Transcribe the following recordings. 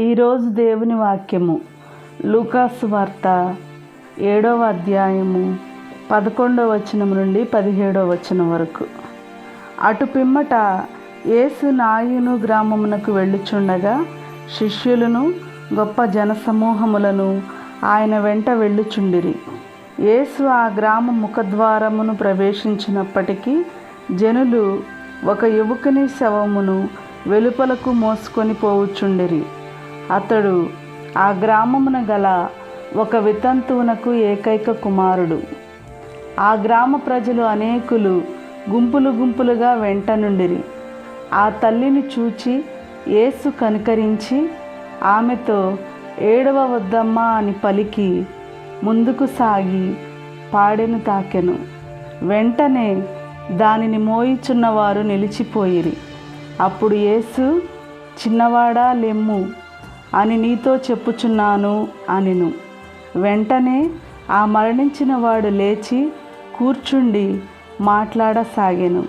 ఈరోజు దేవుని వాక్యము. లూకాసు వార్త ఏడవ అధ్యాయము పదకొండవ వచనం నుండి పదిహేడవ వచనం వరకు. అటు పిమ్మట యేసు నాయును గ్రామమునకు వెళ్ళుచుండగా శిష్యులను గొప్ప జనసమూహములను ఆయన వెంట వెళ్ళుచుండిరి. యేసు ఆ గ్రామ ముఖద్వారమును ప్రవేశించినప్పటికీ జనులు ఒక యువకుని శవమును వెలుపలకు మోసుకొని పోవుచుండిరి. అతడు ఆ గ్రామమున గల ఒక వితంతువునకు ఏకైక కుమారుడు. ఆ గ్రామ ప్రజలు అనేకులు గుంపులు గుంపులుగా వెంట నుండిరి. ఆ తల్లిని చూచి యేసు కనికరించి ఆమెతో ఏడవ వద్దమ్మా అని పలికి ముందుకు సాగి పాడెను తాకెను. వెంటనే దానిని మోయిచున్నవారు నిలిచిపోయిరి. అప్పుడు యేసు చిన్నవాడా లెమ్ము అని నీతో చెప్పుచున్నాను అనిను. వెంటనే ఆ మరణించిన వాడు లేచి కూర్చుండి మాట్లాడసాగాను.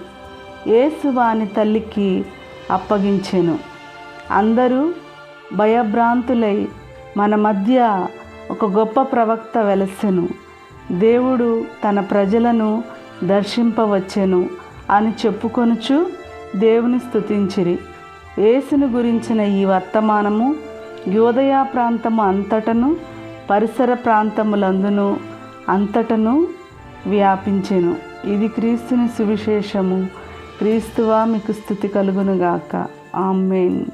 యేసు వాని తల్లికి అప్పగించెను. అందరూ భయభ్రాంతులై మన మధ్య ఒక గొప్ప ప్రవక్త వెలసెను. దేవుడు తన ప్రజలను దర్శింపవచ్చెను అని చెప్పుకొనుచు దేవుని స్థుతించిరి యేసును గురించిన ఈ వర్తమానము యోదయ ప్రాంతము అంతటను పరిసర ప్రాంతములందును అంతటను వ్యాపించెను. ఇది క్రీస్తుని సువిశేషము. క్రీస్తువా మీకు స్థుతి కలుగునుగాక. ఆమెన్.